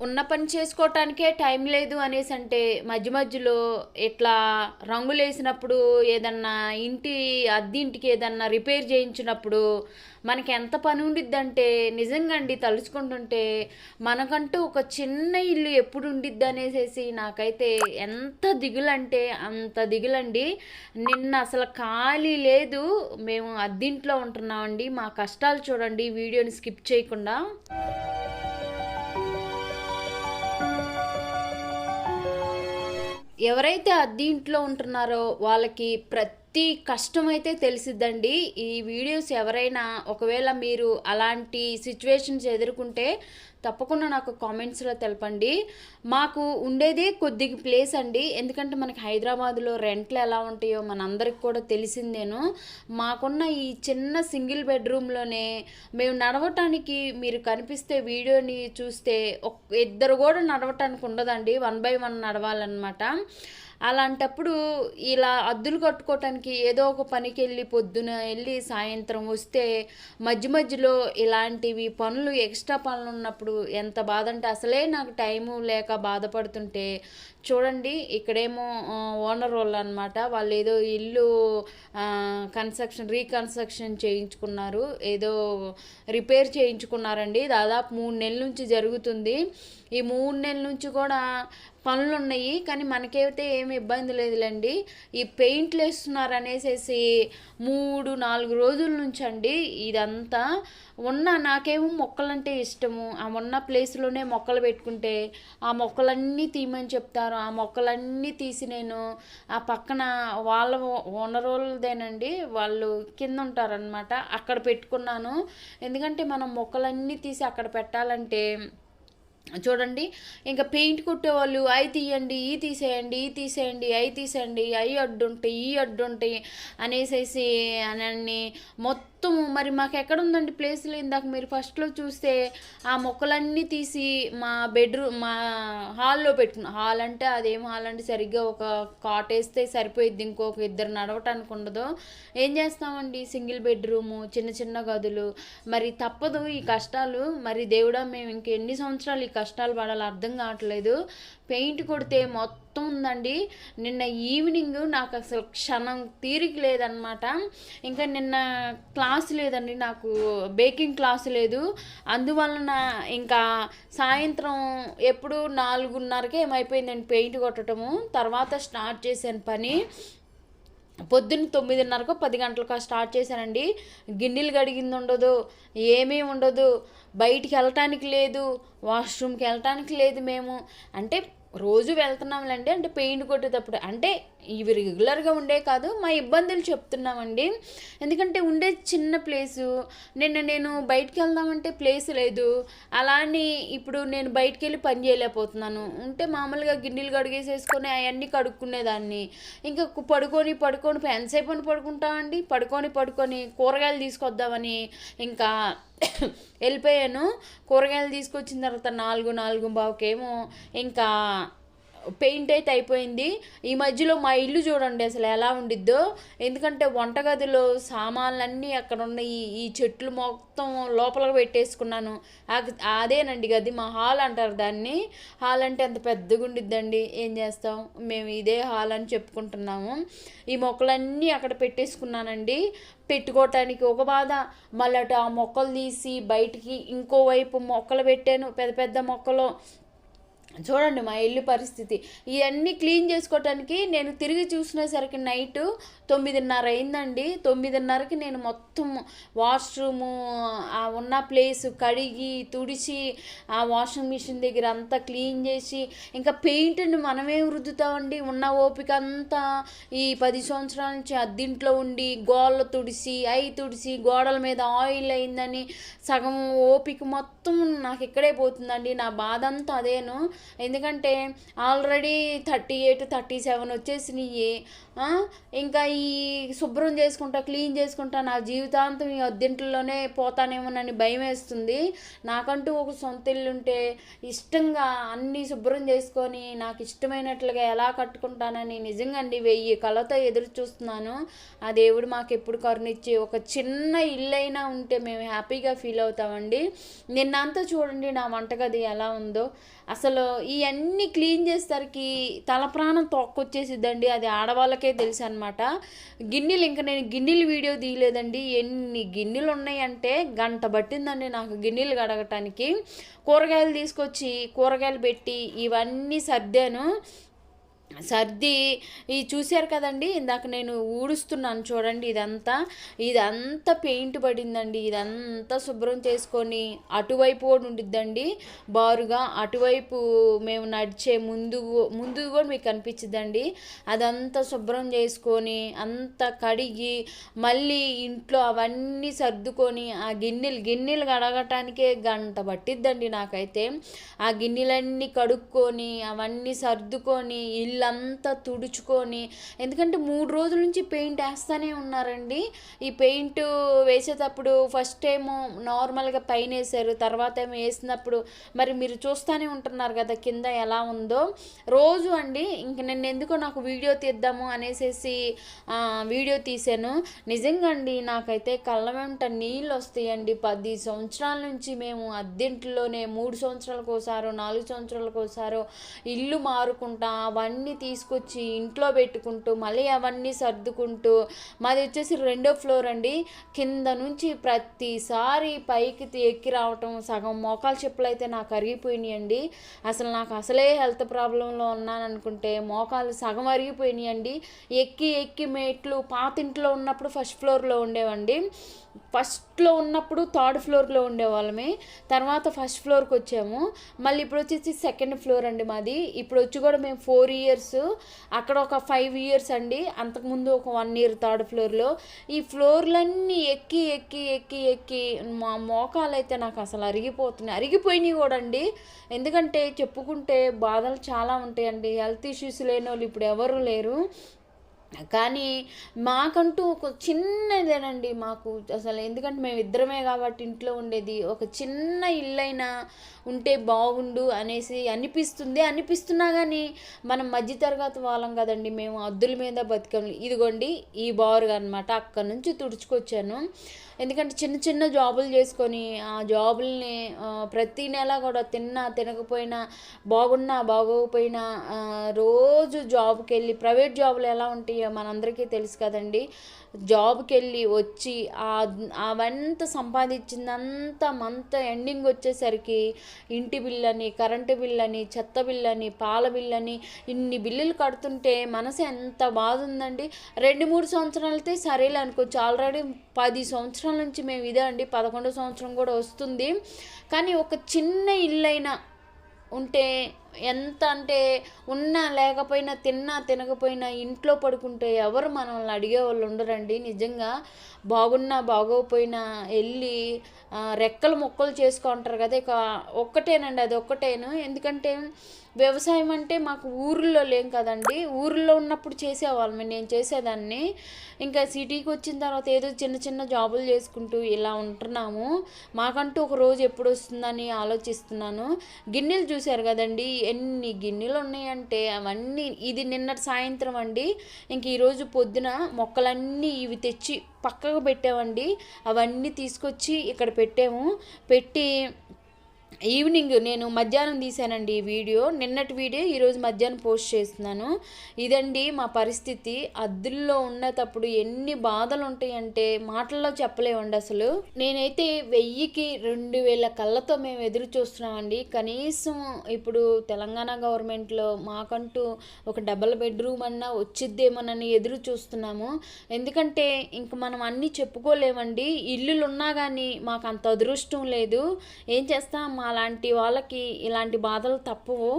ఉన్న పని చేసుకోవటానికే టైం లేదు అనేసి అంటే మధ్య మధ్యలో ఇట్లా రంగులు వేసినప్పుడు ఏదన్నా ఇంటి అద్దింటికి ఏదన్నా రిపేర్ చేయించినప్పుడు మనకి ఎంత పని ఉండిద్దంటే నిజంగా అండి తలుచుకుంటుంటే మనకంటూ ఒక చిన్న ఇల్లు ఎప్పుడు ఉండిద్ది అనేసి నాకైతే ఎంత దిగులంటే అంత దిగులండి. నిన్న అసలు ఖాళీ లేదు. మేము అద్దింట్లో ఉంటున్నామండి. మా కష్టాలు చూడండి. వీడియోని స్కిప్ చేయకుండా. ఎవరైతే అద్దె ఇంట్లో ఉంటున్నారో వాళ్ళకి ప్రతి కష్టం కష్టమైతే తెలిసిద్దండి. ఈ వీడియోస్ ఎవరైనా ఒకవేళ మీరు అలాంటి సిచ్యువేషన్స్ ఎదుర్కొంటే తప్పకుండా నాకు కామెంట్స్లో తెలపండి. మాకు ఉండేదే కొద్దిగా ప్లేస్ అండి. ఎందుకంటే మనకి హైదరాబాద్లో రెంట్లు ఎలా ఉంటాయో మనందరికి కూడా తెలిసిందేను. మాకున్న ఈ చిన్న సింగిల్ బెడ్రూమ్లోనే మేము నడవటానికి మీరు కనిపిస్తే వీడియోని చూస్తే ఇద్దరు కూడా నడవటానికి ఉండదండి. వన్ బై వన్ నడవాలన్నమాట. అలాంటప్పుడు ఇలా అద్దులు కట్టుకోవటానికి ఏదో ఒక పనికి వెళ్ళి పొద్దున వెళ్ళి సాయంత్రం వస్తే మధ్య మధ్యలో ఇలాంటివి పనులు ఎక్స్ట్రా పనులు ఉన్నప్పుడు ఎంత బాధ అంటే అసలే నాకు టైము లేక బాధపడుతుంటే చూడండి ఇక్కడేమో ఓనర్ వాళ్ళు అనమాట వాళ్ళు ఏదో ఇల్లు కన్స్ట్రక్షన్ రీకన్స్ట్రక్షన్ చేయించుకున్నారు. ఏదో రిపేర్ చేయించుకున్నారండి. దాదాపు మూడు నెలల నుంచి జరుగుతుంది. ఈ మూడు నెలల నుంచి కూడా పనులు ఉన్నాయి కానీ మనకైతే ఏమి ఇబ్బంది లేదులేండి. ఈ పెయింట్లు వేస్తున్నారు అనేసి మూడు నాలుగు రోజుల నుంచి అండి ఇదంతా. ఉన్న నాకేమో మొక్కలంటే ఇష్టము. ఆ ఉన్న ప్లేస్లోనే మొక్కలు పెట్టుకుంటే ఆ మొక్కలన్నీ తీయమని చెప్తారు. ఆ మొక్కలన్నీ తీసి నేను ఆ పక్కన వాళ్ళ ఓనరోళ్ళదేనండి వాళ్ళు కింద ఉంటారనమాట అక్కడ పెట్టుకున్నాను. ఎందుకంటే మనం మొక్కలన్నీ తీసి అక్కడ పెట్టాలంటే చూడండి ఇంకా పెయింట్ కొట్టేవాళ్ళు అవి తీయండి ఈ తీసేయండి ఈ తీసేయండి అవి తీసేయండి అవి అడ్డుంటాయి ఈ అడ్డుంటాయి అనేసేసి అని మొత్తం మరి మాకు ఎక్కడ ఉందండి ప్లేస్లో ఇందాక మీరు ఫస్ట్లో చూస్తే ఆ మొక్కలన్నీ తీసి మా బెడ్రూమ్ మా హాల్లో పెట్టుకున్నాం హాల్ అంటే అదేం హాల్ అంటే సరిగ్గా ఒక కాట్ వేస్తే సరిపోయిద్ది ఇంకొక ఇద్దరు నడవటానికి ఉండదు. ఏం చేస్తామండి? సింగిల్ బెడ్రూము చిన్న చిన్న గదులు. మరి తప్పదు ఈ కష్టాలు. మరి దేవుడా మేము ఇంకెన్ని సంవత్సరాలు ఈ కష్టాలు పడాలి అర్థం కావట్లేదు. పెయింట్ కొడితే మొత్తం ఉందండి. నిన్న ఈవినింగ్ నాకు అసలు క్షణం తీరిక లేదనమాట. ఇంకా నిన్న క్లాస్ లేదండి నాకు బేకింగ్ క్లాస్ లేదు. అందువలన ఇంకా సాయంత్రం ఎప్పుడు నాలుగున్నరకే ఏమైపోయిందండి పెయింట్ కొట్టడము తర్వాత స్టార్ట్ చేశాను పని. పొద్దున్న తొమ్మిదిన్నరకు పది గంటలకు స్టార్ట్ చేశానండి. గిన్నెలు కడిగింది ఉండదు ఏమీ ఉండదు. బయటికి వెళ్ళటానికి లేదు వాష్రూమ్కి వెళ్ళటానికి లేదు మేము. అంటే రోజు వెళ్తున్నాంలేండి అంటే పెయింట్ కొట్టేటప్పుడు. అంటే ఇవి రెగ్యులర్గా ఉండే కాదు మా ఇబ్బందులు చెప్తున్నామండి. ఎందుకంటే ఉండే చిన్న ప్లేసు నిన్న నేను బయటికి వెళ్దామంటే ప్లేస్ లేదు అలా అని ఇప్పుడు నేను బయటికి వెళ్ళి పని చేయలేకపోతున్నాను. ఉంటే మామూలుగా గిన్నెలు కడిగేసేసుకొని అవన్నీ కడుక్కునేదాన్ని. ఇంకా పడుకొని పడుకొని ఎంతసేపు పడుకుంటామండి. పడుకొని పడుకొని కూరగాయలు తీసుకొద్దామని ఇంకా వెళ్ళిపోయాను. కూరగాయలు తీసుకొచ్చిన తర్వాత నాలుగు నాలుగు బావుకేమో ఇంకా పెయింట్ అయితే అయిపోయింది. ఈ మధ్యలో మా ఇల్లు చూడండి అసలు ఎలా ఉండిద్దో. ఎందుకంటే వంటగదిలో సామాన్లన్నీ అక్కడ ఉన్న ఈ ఈ చెట్లు మొత్తం లోపల పెట్టేసుకున్నాను. అదేనండి గది మా హాల్ అంటారు దాన్ని. హాల్ అంటే అంత పెద్దగా ఉండిద్దండి. ఏం చేస్తాం? మేము ఇదే హాల్ అని చెప్పుకుంటున్నాము. ఈ మొక్కలన్నీ అక్కడ పెట్టేసుకున్నానండి. పెట్టుకోవటానికి ఒక బాధ. మళ్ళీ ఆ మొక్కలు తీసి బయటికి ఇంకోవైపు మొక్కలు పెట్టాను. పెద్ద పెద్ద మొక్కలు. చూడండి మా ఇల్లు పరిస్థితి. ఇవన్నీ క్లీన్ చేసుకోవటానికి నేను తిరిగి చూసినసరికి నైట్ తొమ్మిదిన్నర అయిందండి. తొమ్మిదిన్నరకి నేను మొత్తం వాష్రూము ఆ ఉన్న ప్లేస్ కడిగి తుడిచి ఆ వాషింగ్ మిషన్ దగ్గర అంతా క్లీన్ చేసి ఇంకా పెయింట్ని మనమే రుద్దుతామండి. ఉన్న ఓపిక అంతా ఈ పది సంవత్సరాల నుంచి అద్దింట్లో ఉండి గోళ్ళ తుడిసి అయి తుడిసి గోడల మీద ఆయిల్ అయిందని సగం ఓపిక మొత్తం నాకు ఇక్కడే పోతుందండి. నా బాధ అంతా అదేను. ఎందుకంటే already thirty eight thirty seven వచ్చేసినాయి ఇంకా ఈ శుభ్రం చేసుకుంటా క్లీన్ చేసుకుంటా నా జీవితాంతం ఈ అద్దెంట్లోనే పోతానేమోనని భయం వేస్తుంది నాకంటూ ఒక సొంత ఇల్లు ఉంటే ఇష్టంగా అన్నీ శుభ్రం చేసుకొని నాకు ఇష్టమైనట్లుగా ఎలా కట్టుకుంటానని నిజంగా అండి వెయ్యి కళతో ఎదురు చూస్తున్నాను. ఆ దేవుడు మాకు ఎప్పుడు కరుణిచ్చి ఒక చిన్న ఇల్లు అయినా ఉంటే మేము హ్యాపీగా ఫీల్ అవుతామండి. నిన్న నిన్నంతా చూడండి నా వంటగది ఎలా ఉందో. అసలు ఇవన్నీ క్లీన్ చేసేసరికి తల ప్రాణం తొక్కొచ్చేసిద్దండి. అది ఆడవాళ్ళకే తెలుసు అనమాట గిన్నెలు ఇంకా నేను గిన్నెలు వీడియో తీయలేదండి. ఎన్ని గిన్నెలు ఉన్నాయంటే గంట పట్టిందండి నాకు గిన్నెలు కడగటానికి. కూరగాయలు తీసుకొచ్చి కూరగాయలు పెట్టి ఇవన్నీ సర్దాను. సర్ది ఈ చూశారు కదండి ఇందాక నేను ఊడుస్తున్నాను చూడండి ఇదంతా. ఇదంతా పెయింట్ పడిందండి ఇదంతా శుభ్రం చేసుకొని అటువైపు కూడా ఉండిద్దండి బారుగా. అటువైపు మేము నడిచే ముందు ముందు కూడా మీకు కనిపించిద్దండి. అదంతా శుభ్రం చేసుకొని అంత కడిగి మళ్ళీ ఇంట్లో అవన్నీ సర్దుకొని ఆ గిన్నెలు గిన్నెలు కడగటానికే గంట పట్టిద్దండి నాకైతే. ఆ గిన్నెలన్నీ కడుక్కొని అవన్నీ సర్దుకొని ఇల్లు ఇల్లంతా తుడుచుకొని ఎందుకంటే మూడు రోజుల నుంచి పెయింట్ వేస్తూనే ఉన్నారండి. ఈ పెయింట్ వేసేటప్పుడు ఫస్ట్ ఏమో నార్మల్గా పైన వేసారు తర్వాత ఏమో వేసినప్పుడు మరి మీరు చూస్తూనే ఉంటున్నారు కదా కింద ఎలా ఉందో. రోజు అండి ఇంక నేను ఎందుకో నాకు వీడియో తీద్దాము అనేసి వీడియో తీసాను నిజంగా అండి నాకైతే కళ్ళ వెంట నీళ్ళు వస్తాయండి. పది సంవత్సరాల నుంచి మేము అద్దెంట్లోనే మూడు సంవత్సరాలకు ఒకసారో నాలుగు సంవత్సరాలకు ఒకసారో ఇల్లు మారుకుంటా అవన్నీ తీసుకొచ్చి ఇంట్లో పెట్టుకుంటూ మళ్ళీ అవన్నీ సర్దుకుంటూ మాది వచ్చేసి రెండో ఫ్లోర్ అండి. కింద నుంచి ప్రతిసారి పైకి ఎక్కి రావటం సగం మోకాలు చెప్పులు అయితే నాకు అరిగిపోయినాయండి. అసలు నాకు అసలే హెల్త్ ప్రాబ్లంలో ఉన్నాను అనుకుంటే మోకాలు సగం అరిగిపోయినాయండి. ఎక్కి ఎక్కి మెట్లు పాత ఇంట్లో ఉన్నప్పుడు ఫస్ట్ ఫ్లోర్లో ఉండేవండి. ఫస్ట్ ఫస్ట్లో ఉన్నప్పుడు థర్డ్ ఫ్లోర్లో ఉండేవాళ్ళమే. తర్వాత ఫస్ట్ ఫ్లోర్కి వచ్చాము. మళ్ళీ ఇప్పుడు వచ్చేసి సెకండ్ ఫ్లోర్ అండి మాది. ఇప్పుడు వచ్చి కూడా మేము ఫోర్ ఇయర్స్ అక్కడ ఒక ఫైవ్ ఇయర్స్ అండి. అంతకుముందు ఒక వన్ ఇయర్ థర్డ్ ఫ్లోర్లో ఈ ఫ్లోర్లన్నీ ఎక్కి ఎక్కి ఎక్కి ఎక్కి మా మోకాలు అయితే నాకు అసలు అరిగిపోతున్నాయి. అరిగిపోయినాయి కూడా అండి. ఎందుకంటే చెప్పుకుంటే బాధలు చాలా ఉంటాయండి. హెల్త్ ఇష్యూస్ లేని వాళ్ళు ఇప్పుడు ఎవరు లేరు. కానీ మాకంటూ ఒక చిన్నదేనండి మాకు. అసలు ఎందుకంటే మేము ఇద్దరమే కాబట్టి ఇంట్లో ఉండేది. ఒక చిన్న ఇల్లైనా ఉంటే బాగుండు అనేసి అనిపిస్తుంది. అనిపిస్తున్నా కానీ మనం మధ్యతరగతి వాళ్ళం కదండి. మేము అద్దుల మీద బతికం ఇదిగోండి ఈ బారుగా అనమాట అక్కడ నుంచి తుడుచుకొచ్చాను. ఎందుకంటే చిన్న చిన్న జాబులు చేసుకొని ఆ జాబుల్ని ప్రతి నెల కూడా తిన్నా తినకపోయినా బాగున్నా బాగోకపోయినా రోజు జాబ్కి వెళ్ళి ప్రైవేట్ జాబులు ఎలా ఉంటాయి? మనందరికీ తెలుసు కదండి. జాబ్కి వెళ్ళి వచ్చి అవంతా సంపాదించిందంతా మంత ఎండింగ్ వచ్చేసరికి ఇంటి బిల్లని కరెంటు బిల్లని చెత్త బిల్లని పాల బిల్లని ఇన్ని బిల్లులు కడుతుంటే మనసు ఎంత బాధ ఉందండి రెండు మూడు సంవత్సరాలైతే సరేలే అనుకోవచ్చు. ఆల్రెడీ పది సంవత్సరాల నుంచి మేము ఇదే అండి. పదకొండో సంవత్సరం కూడా వస్తుంది. కానీ ఒక చిన్న ఇల్లైనా ఉంటే ఎంత అంటే ఉన్నా లేకపోయినా తిన్నా తినకపోయినా ఇంట్లో పడుకుంటే ఎవరు మనల్ని అడిగే వాళ్ళు ఉండరండి. నిజంగా బాగున్నా బాగోకపోయినా వెళ్ళి రెక్కలు మొక్కలు చేసుకుంటారు కదా ఇక ఒక్కటేనండి అది ఒక్కటేను. ఎందుకంటే వ్యవసాయం అంటే మాకు ఊర్లో లేం కదండి. ఊర్లో ఉన్నప్పుడు చేసేవాళ్ళం నేను చేసేదాన్ని. ఇంకా సిటీకి వచ్చిన తర్వాత ఏదో చిన్న చిన్న జాబులు చేసుకుంటూ ఇలా ఉంటున్నాము. మాకంటూ ఒక రోజు ఎప్పుడు వస్తుందని ఆలోచిస్తున్నాను. గిన్నెలు చూశారు కదండి. ఎన్ని గిన్నెలు ఉన్నాయంటే అవన్నీ ఇది నిన్నటి సాయంత్రం అండి. ఇంక ఈరోజు పొద్దున మొక్కలన్నీ ఇవి తెచ్చి పక్కకు పెట్టామండి. అవన్నీ తీసుకొచ్చి ఇక్కడ పెట్టాము. పెట్టి ఈవినింగ్ నేను మధ్యాహ్నం తీశానండి ఈ వీడియో. నిన్నటి వీడియో ఈరోజు మధ్యాహ్నం పోస్ట్ చేస్తున్నాను. ఇదండి మా పరిస్థితి. అద్దుల్లో ఉన్నప్పుడు ఎన్ని బాధలు ఉంటాయంటే మాటల్లో చెప్పలేమండి అసలు. నేనైతే వెయ్యికి రెండు వేల కళ్ళతో మేము ఎదురు చూస్తున్నామండి. కనీసం ఇప్పుడు తెలంగాణ గవర్నమెంట్లో మాకంటూ ఒక డబల్ బెడ్రూమ్ అన్నా వచ్చిద్దేమోనని ఎదురు చూస్తున్నాము. ఎందుకంటే ఇంక మనం అన్నీ చెప్పుకోలేమండి. ఇల్లులు ఉన్నా కానీ మాకు అంత అదృష్టం లేదు. ఏం చేస్తాం? అలాంటి వాళ్ళకి ఇలాంటి బాధలు తప్పవు.